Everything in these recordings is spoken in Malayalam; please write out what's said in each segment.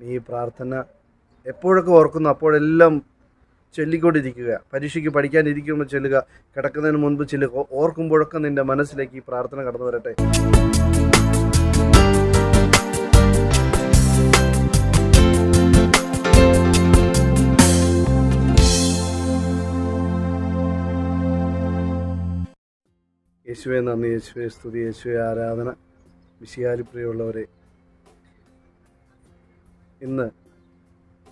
ഈ പ്രാർത്ഥന എപ്പോഴൊക്കെ ഓർക്കുന്നു അപ്പോഴെല്ലാം ചൊല്ലിക്കൊണ്ടിരിക്കുക. പരീക്ഷയ്ക്ക് പഠിക്കാനിരിക്കുമ്പോൾ ചെല്ലുക കിടക്കുന്നതിന് മുൻപ് ചെല്ലുക ഓർക്കുമ്പോഴൊക്കെ നിന്റെ മനസ്സിലേക്ക് ഈ പ്രാർത്ഥന കടന്നു വരട്ടെ. യേശുവെ നന്ദി യേശുവെ സ്തുതി യേശുവെ ആരാധന വിശിയാലി പ്രിയമുള്ളവരെ ഇന്ന്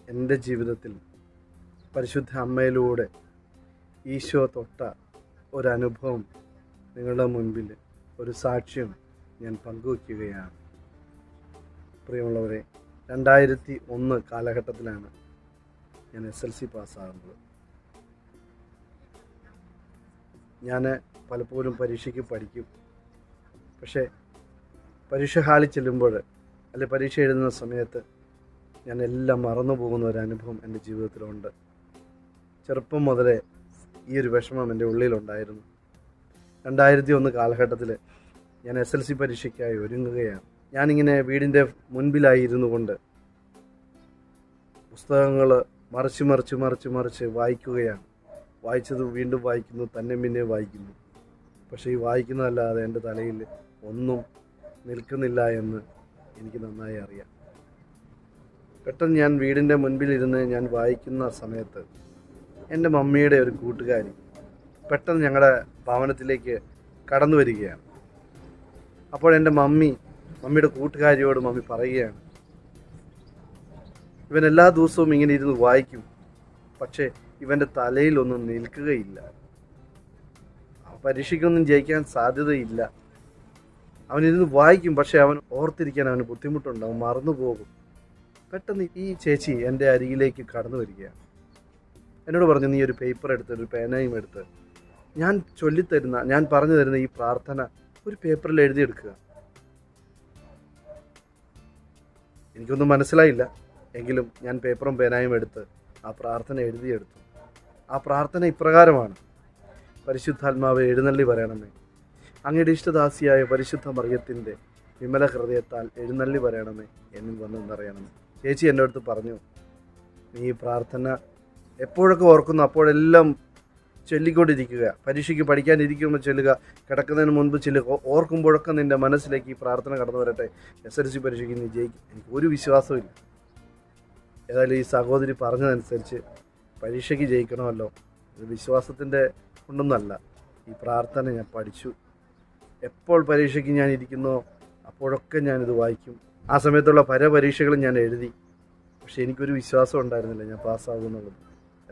എന്റെ ജീവിതത്തിൽ പരിശുദ്ധ അമ്മയിലൂടെ ഈശോ തൊട്ട ഒരനുഭവം നിങ്ങളുടെ മുൻപിൽ ഒരു സാക്ഷ്യം ഞാൻ പങ്കുവയ്ക്കുകയാണ്. പ്രിയമുള്ളവരെ രണ്ടായിരത്തി ഒന്ന് കാലഘട്ടത്തിലാണ് ഞാൻ എസ് എൽ സി പാസ്സാകുന്നത്. ഞാൻ പലപ്പോഴും പരീക്ഷയ്ക്ക് പഠിക്കും. പക്ഷേ പരീക്ഷ ഹാളിൽ ചെല്ലുമ്പോൾ അല്ലെ പരീക്ഷ എഴുതുന്ന സമയത്ത് ഞാൻ എല്ലാം മറന്നു പോകുന്ന ഒരു അനുഭവം എന്റെ ജീവിതത്തിലുണ്ട്. ചെറുപ്പം മുതലേ ഈ ഒരു വിഷമം എന്റെ ഉള്ളിലുണ്ടായിരുന്നു. രണ്ടായിരത്തി ഒന്ന് കാലഘട്ടത്തിൽ ഞാൻ എസ് എൽ സി പരീക്ഷയ്ക്കായി ഒരുങ്ങുകയാണ്. ഞാനിങ്ങനെ വീടിന്റെ മുൻപിലായി ഇരുന്നു കൊണ്ട് പുസ്തകങ്ങൾ മറിച്ച് മറിച്ച് മറിച്ച് മറിച്ച് വായിക്കുകയാണ്. വായിച്ചത് വീണ്ടും വായിക്കുന്നു തന്നെ പിന്നെ വായിക്കുന്നു. പക്ഷേ ഈ വായിക്കുന്നതല്ലാതെ എന്റെ തലയിൽ ഒന്നും നിൽക്കുന്നില്ല എന്ന് എനിക്ക് നന്നായി അറിയാം. പെട്ടെന്ന് ഞാൻ വീടിന്റെ മുൻപിലിരുന്ന് ഞാൻ വായിക്കുന്ന സമയത്ത് എന്റെ മമ്മിയുടെ ഒരു കൂട്ടുകാരി പെട്ടെന്ന് ഞങ്ങളുടെ ഭവനത്തിലേക്ക് കടന്നു വരികയാണ്. അപ്പോൾ എന്റെ മമ്മി മമ്മിയുടെ കൂട്ടുകാരിയോട് മമ്മി പറയുകയാണ് ഇവൻ എല്ലാ ദിവസവും ഇങ്ങനെ ഇരുന്ന് വായിക്കും പക്ഷേ ഇവന്റെ തലയിലൊന്നും നിൽക്കുകയില്ല. പരീക്ഷയ്ക്കൊന്നും ജയിക്കാൻ സാധ്യതയില്ല. അവനിരുന്ന് വായിക്കും പക്ഷേ അവൻ ഓർത്തിരിക്കാൻ അവന് ബുദ്ധിമുട്ടുണ്ട് അവൻ മറന്നു പോകും പെട്ടെന്ന് ഈ ചേച്ചി എന്റെ അരികിലേക്ക് കടന്നു വരികയാണ്. എന്നോട് പറഞ്ഞു നീ ഒരു പേപ്പർ എടുത്ത് ഒരു പേനയും എടുത്ത്. ഞാൻ ചൊല്ലിത്തരുന്ന ഞാൻ പറഞ്ഞു തരുന്ന ഈ പ്രാർത്ഥന ഒരു പേപ്പറിൽ എഴുതിയെടുക്കുക. എനിക്കൊന്നും മനസ്സിലായില്ല. എങ്കിലും ഞാൻ പേപ്പറും പേനായും എടുത്ത് ആ പ്രാർത്ഥന എഴുതിയെടുത്തു. ആ പ്രാർത്ഥന ഇപ്രകാരമാണ്. പരിശുദ്ധാത്മാവ് എഴുന്നള്ളി പറയണമേ. അങ്ങയുടെ ഇഷ്ടദാസിയായ പരിശുദ്ധ മറിയത്തിന്റെ വിമല ഹൃദയത്താൽ എഴുന്നള്ളി പറയണമേ. എന്നിൽ വന്നെന്നറിയണമേ ചേച്ചി എന്റെ അടുത്ത് പറഞ്ഞു നീ പ്രാർത്ഥന എപ്പോഴൊക്കെ ഓർക്കുന്നു അപ്പോഴെല്ലാം ചൊല്ലിക്കൊണ്ടിരിക്കുക. പരീക്ഷയ്ക്ക് പഠിക്കാനിരിക്കുമ്പോൾ ചൊല്ലുക. കിടക്കുന്നതിന് മുൻപ് ചെല്ലുക. ഓർക്കുമ്പോഴൊക്കെ നിന്റെ മനസ്സിലേക്ക് ഈ പ്രാർത്ഥന കടന്നു വരട്ടെ. എസ് എൽ സി പരീക്ഷയ്ക്ക് നീ ജയിക്കും. എനിക്ക് ഒരു വിശ്വാസവും ഇല്ല. ഏതായാലും ഈ സഹോദരി പറഞ്ഞതനുസരിച്ച് പരീക്ഷയ്ക്ക് ജയിക്കണമല്ലോ. ഇത് വിശ്വാസത്തിന്റെ കൊണ്ടൊന്നല്ല. ഈ പ്രാർത്ഥന ഞാൻ പഠിച്ചു. എപ്പോൾ പരീക്ഷയ്ക്ക് ഞാൻ ഇരിക്കുന്നോ അപ്പോഴൊക്കെ ഞാനിത് വായിക്കും. ആ സമയത്തുള്ള പല പരീക്ഷകളും ഞാൻ എഴുതി. പക്ഷേ എനിക്കൊരു വിശ്വാസം ഉണ്ടായിരുന്നില്ല ഞാൻ പാസ്സാകുമെന്നുള്ളത്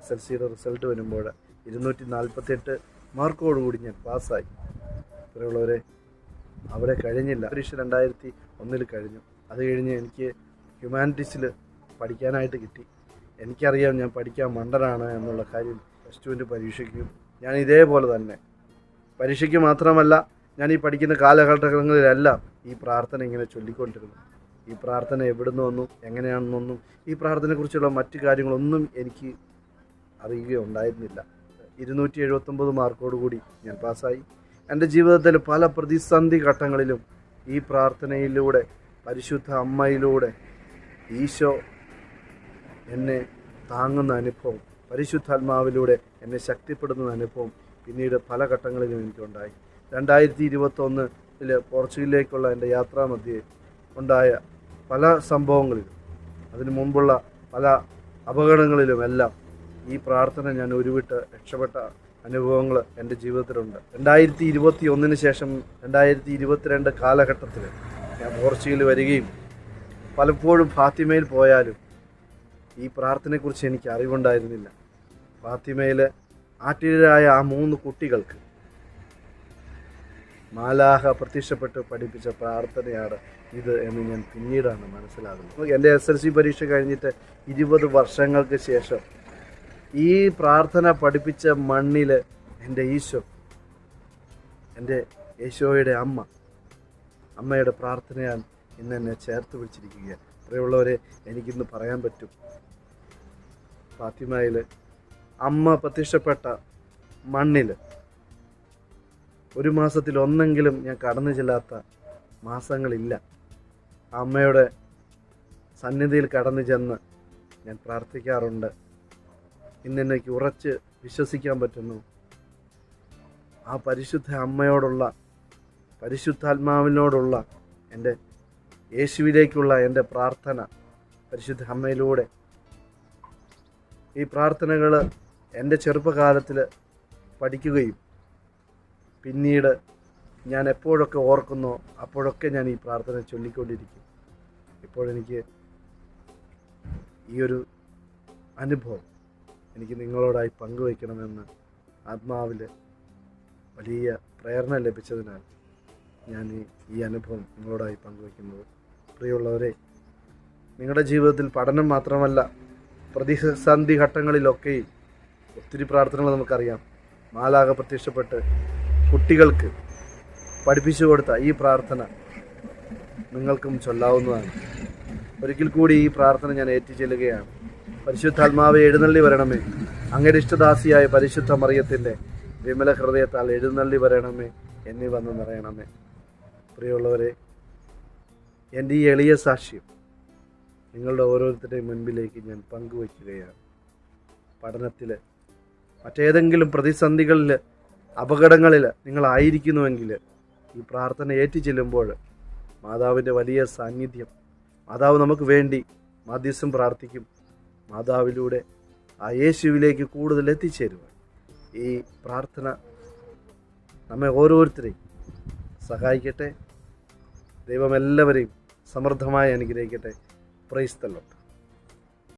എസ് എൽ സിയുടെ റിസൾട്ട് വരുമ്പോൾ ഇരുന്നൂറ്റി നാൽപ്പത്തെട്ട് മാർക്കോടുകൂടി ഞാൻ പാസ്സായി. ഇത്രയുള്ളവരെ അവിടെ കഴിഞ്ഞില്ല. പരീക്ഷ രണ്ടായിരത്തി ഒന്നിൽ കഴിഞ്ഞു. അത് കഴിഞ്ഞ് എനിക്ക് ഹ്യൂമാനിറ്റീസിൽ പഠിക്കാനായിട്ട് കിട്ടി. എനിക്കറിയാം ഞാൻ പഠിക്കാൻ മണ്ടനാണ് എന്നുള്ള കാര്യം പ്ലസ് ടുവിന്റെ പരീക്ഷയ്ക്കും ഞാൻ ഇതേപോലെ തന്നെ. പരീക്ഷയ്ക്ക് മാത്രമല്ല ഞാൻ ഈ പഠിക്കുന്ന കാലഘട്ടങ്ങളിലെല്ലാം ഈ പ്രാർത്ഥന ഇങ്ങനെ ചൊല്ലിക്കൊണ്ടിരുന്നു. ഈ പ്രാർത്ഥന എവിടുന്ന് വന്നു എങ്ങനെയാണെന്നൊന്നും ഈ പ്രാർത്ഥനയെക്കുറിച്ചുള്ള മറ്റു കാര്യങ്ങളൊന്നും എനിക്ക് അറിയുകയുണ്ടായിരുന്നില്ല ഇരുന്നൂറ്റി എഴുപത്തൊമ്പത് മാർക്കോടുകൂടി ഞാൻ പാസ്സായി. എന്റെ ജീവിതത്തിൽ പല പ്രതിസന്ധി ഘട്ടങ്ങളിലും ഈ പ്രാർത്ഥനയിലൂടെ പരിശുദ്ധ അമ്മയിലൂടെ ഈശോ എന്നെ താങ്ങുന്ന അനുഭവം പരിശുദ്ധാത്മാവിലൂടെ എന്നെ ശക്തിപ്പെടുന്ന അനുഭവം പിന്നീട് പല ഘട്ടങ്ങളിലും എനിക്കുണ്ടായി. രണ്ടായിരത്തി ഇരുപത്തൊന്നിൽ പോർച്ചുഗലിലേക്കുള്ള എന്റെ യാത്രാമധ്യേ ഉണ്ടായ പല സംഭവങ്ങളിലും അതിനു മുമ്പുള്ള പല അപകടങ്ങളിലുമെല്ലാം ഈ പ്രാർത്ഥന ഞാൻ ഉരുവിട്ട് രക്ഷപ്പെട്ട അനുഭവങ്ങൾ എന്റെ ജീവിതത്തിലുണ്ട്. രണ്ടായിരത്തി ഇരുപത്തി ഒന്നിന് ശേഷം രണ്ടായിരത്തി ഇരുപത്തിരണ്ട് കാലഘട്ടത്തിൽ ഞാൻ പോർച്ചുഗൽ വരികയും പലപ്പോഴും ഫാത്തിമയിൽ പോയാലും ഈ പ്രാർത്ഥനയെക്കുറിച്ച് എനിക്ക് അറിവുണ്ടായിരുന്നില്ല. ഫാത്തിമയിൽ ആട്ടിരായ ആ മൂന്ന് കുട്ടികൾക്ക് മാലാഹ പ്രത്യക്ഷപ്പെട്ട് പഠിപ്പിച്ച പ്രാർത്ഥനയാണ് ഇത് എന്ന് ഞാൻ പിന്നീടാണ് മനസ്സിലാകുന്നത്. എന്റെ എസ് എൽ സി പരീക്ഷ കഴിഞ്ഞിട്ട് ഇരുപത് വർഷങ്ങൾക്ക് ശേഷം ഈ പ്രാർത്ഥന പഠിപ്പിച്ച മണ്ണിൽ എന്റെ ഈശോ എന്റെ യേശോയുടെ അമ്മ അമ്മയുടെ പ്രാർത്ഥനയാണ് ഇന്ന് എന്നെ ചേർത്ത് പിടിച്ചിരിക്കുകയാണ്. പ്രിയമുള്ളവരെ എനിക്കിന്ന് പറയാൻ പറ്റും. ഫാത്തിമയിൽ അമ്മ പ്രത്യക്ഷപ്പെട്ട മണ്ണിൽ ഒരു മാസത്തിൽ ഒന്നെങ്കിലും ഞാൻ കടന്നു ചെല്ലാത്ത മാസങ്ങളില്ല. അമ്മയുടെ സന്നിധിയിൽ കടന്നു ചെന്ന് ഞാൻ പ്രാർത്ഥിക്കാറുണ്ട്. ഇന്നെനിക്ക് ഉറച്ച് വിശ്വസിക്കാൻ പറ്റുന്നു. ആ പരിശുദ്ധ അമ്മയോടുള്ള പരിശുദ്ധാത്മാവിനോടുള്ള എന്റെ യേശുവിലേക്കുള്ള എന്റെ പ്രാർത്ഥന പരിശുദ്ധ അമ്മയിലൂടെ. ഈ പ്രാർത്ഥനകൾ എന്റെ ചെറുപ്പകാലത്തിൽ പഠിക്കുകയും പിന്നീട് ഞാൻ എപ്പോഴൊക്കെ ഓർക്കുന്നോ അപ്പോഴൊക്കെ ഞാൻ ഈ പ്രാർത്ഥന ചൊല്ലിക്കൊണ്ടിരിക്കും. ഇപ്പോഴെനിക്ക് ഈ ഒരു അനുഭവം എനിക്ക് നിങ്ങളോടായി പങ്കുവയ്ക്കണമെന്ന് ആത്മാവിൽ വലിയ പ്രേരണ ലഭിച്ചതിനാൽ ഞാൻ ഈ അനുഭവം നിങ്ങളോടായി പങ്കുവയ്ക്കുന്നത്. പ്രിയമുള്ളവരെ നിങ്ങളുടെ ജീവിതത്തിൽ പഠനം മാത്രമല്ല പ്രതിസന്ധി ഘട്ടങ്ങളിലൊക്കെയും ഒത്തിരി പ്രാർത്ഥനകൾ നമുക്കറിയാം. മാലാക പ്രത്യക്ഷപ്പെട്ട് കുട്ടികൾക്ക് പഠിപ്പിച്ചു കൊടുത്ത ഈ പ്രാർത്ഥന നിങ്ങൾക്കും ചൊല്ലാവുന്നതാണ്. ഒരിക്കൽ കൂടി ഈ പ്രാർത്ഥന ഞാൻ ഏറ്റുചെല്ലുകയാണ്. പരിശുദ്ധാത്മാവെ എഴുന്നള്ളി വരണമേ. അങ്ങയുടെ ഇഷ്ടദാസിയായ പരിശുദ്ധ മറിയത്തിന്റെ വിമല ഹൃദയത്താൽ എഴുന്നള്ളി വരണമേ എന്നീ വന്ന് നിറയണമേ. പ്രിയമുള്ളവരെ എന്റെ ഈ എളിയ സാക്ഷ്യം നിങ്ങളുടെ ഓരോരുത്തരുടെയും മുൻപിലേക്ക് ഞാൻ പങ്കുവയ്ക്കുകയാണ്. പഠനത്തിൽ മറ്റേതെങ്കിലും പ്രതിസന്ധികളിൽ അപകടങ്ങളിൽ നിങ്ങളായിരിക്കുന്നുവെങ്കിൽ ഈ പ്രാർത്ഥന ഏറ്റു ചെല്ലുമ്പോൾ മാതാവിന്റെ വലിയ സാന്നിധ്യം മാതാവ് നമുക്ക് വേണ്ടി മാധ്യസ്ഥം പ്രാർത്ഥിക്കും. മാതാവിലൂടെ ആ യേശുവിലേക്ക് കൂടുതൽ എത്തിച്ചേരുവാൻ. ഈ പ്രാർത്ഥന നമ്മെ ഓരോരുത്തരെയും സഹായിക്കട്ടെ. ദൈവം എല്ലാവരെയും സമൃദ്ധമായി അനുഗ്രഹിക്കട്ടെ. പ്രൈസ്തല്ലോ